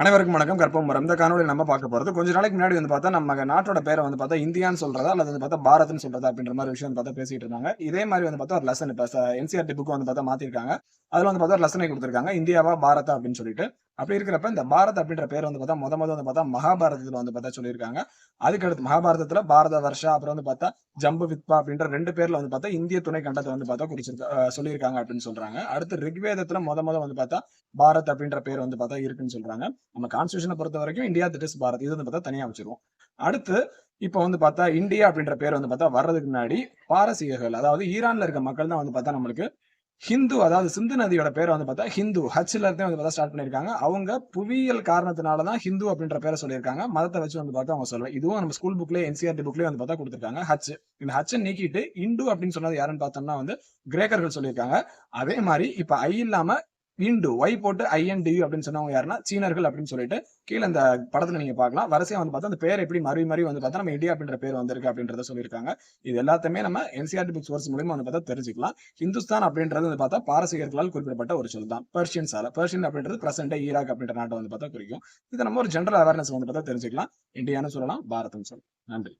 அனைவருக்கும் வணக்கம். கற்பம் மரம் இந்த காணொலி நம்ம பார்க்க போகிறது கொஞ்ச நாளைக்கு முன்னாடி வந்து பார்த்தா நம்ம நாட்டோட பேரை வந்து பார்த்தா இந்தியான்னு சொல்றதா அல்லது வந்து பார்த்தா பாரத்னு சொல்றதா அப்படின்ற மாதிரி விஷயம் பார்த்தா பேசிட்டு இருந்தாங்க. இதே மாதிரி வந்து பார்த்தா ஒரு லெசன் இப்போ என்சிஆர்டி புக்கு வந்து பார்த்தா மாத்திருக்காங்க. அதுல வந்து பார்த்தா லசனை கொடுத்துருக்காங்க இந்தியாவா பாரதா அப்படின்னு சொல்லிட்டு அப்படி இருக்கிறப்ப இந்த பாரத் அப்படின்ற பேர் வந்து பார்த்தா முத முத வந்து பார்த்தா மகாபாரதத்துல வந்து பார்த்தா சொல்லியிருக்காங்க அதுக்கு அடுத்து மகாபாரதத்துல பாரத வர்ஷா அப்புறம் வந்து பார்த்தா ஜம்பு வித்பா அப்படின்ற ரெண்டு பேர்ல வந்து பார்த்தா இந்திய துணை கண்டத்தை வந்து பார்த்தா குறிச்சிருக்க சொல்லியிருக்காங்க அப்படின்னு சொல்றாங்க அடுத்து ரிக்வேதத்துல முத முத வந்து பார்த்தா பாரத் அப்படின்ற பேர் வந்து பார்த்தா இருக்குன்னு சொல்றாங்க நம்ம கான்ஸ்டியூஷனை பொறுத்த வரைக்கும் இந்தியா திட் இஸ் பாரத் இது வந்து பார்த்தா தனியா வச்சிருவோம் அடுத்து இப்போ வந்து பார்த்தா இந்தியா அப்படின்ற பேர் வந்து பார்த்தா வர்றதுக்கு முன்னாடி பாரசீகர்கள் அதாவது ஈரான்ல இருக்க மக்கள் தான் வந்து பார்த்தா நம்மளுக்கு ஹிந்து அதாவது சிந்து நதியோட பேரை வந்து பார்த்தா ஹிந்து. ஹச்ல இருந்தே வந்து பார்த்தா ஸ்டார்ட் பண்ணியிருக்காங்க. அவங்க புவியியல் காரணத்தினால தான் ஹிந்து அப்படின்ற பேரை சொல்லியிருக்காங்க. மதத்தை வச்சு வந்து பார்த்தா அவங்க சொல்லுவாங்க இதுவும் நம்ம ஸ்கூல் புக்லேயே என்சிஆர்டி புக்லேயே வந்து பார்த்தா கொடுத்துருக்காங்க. ஹச் இந்த ஹச்சை நீக்கிட்டு இந்து அப்படின்னு சொன்னது யாருன்னு பார்த்தோம்னா வந்து கிரேக்கர்கள் சொல்லியிருக்காங்க. அதே மாதிரி இப்போ ஐ இல்லாம இண்டு ஒய் போட்டு ஐஎன்டியூ அப்படின்னு சொன்னவங்க யாருன்னா சீனர்கள் அப்படின்னு சொல்லிட்டு கீழே இந்த படத்துல நீங்க பார்க்கலாம். வரிசையா வந்து பார்த்தா அந்த பேர் எப்படி மறுவி மறுவி வந்து பார்த்தா நம்ம இந்தியா அப்படின்ற பேர் வந்திருக்கு அப்படின்றத சொல்லியிருக்காங்க. இது எல்லாத்தையுமே நம்ம என்சிஆர்டி புக் சோர்ஸ் மூலியமா வந்து பார்த்தா தெரிஞ்சுக்கலாம். ஹிந்துஸ்தான் அப்படின்றது வந்து பார்த்தா பாரசீகர்களால் குறிப்பிடப்பட்ட ஒரு சொல் தான். பெர்ஷியன்ஸால பெர்ஷியன் அப்படின்றது பிரசன்ட் ஈராக் அப்படின்ற நாட்டை வந்து பார்த்தா குறிக்கும். இது நம்ம ஒரு ஜென்ரல் அவேர்னஸ் வந்து பார்த்தா தெரிஞ்சுக்கலாம். இந்தியான்னு சொல்லலாம் பாரத்னு சொல்லலாம். நன்றி.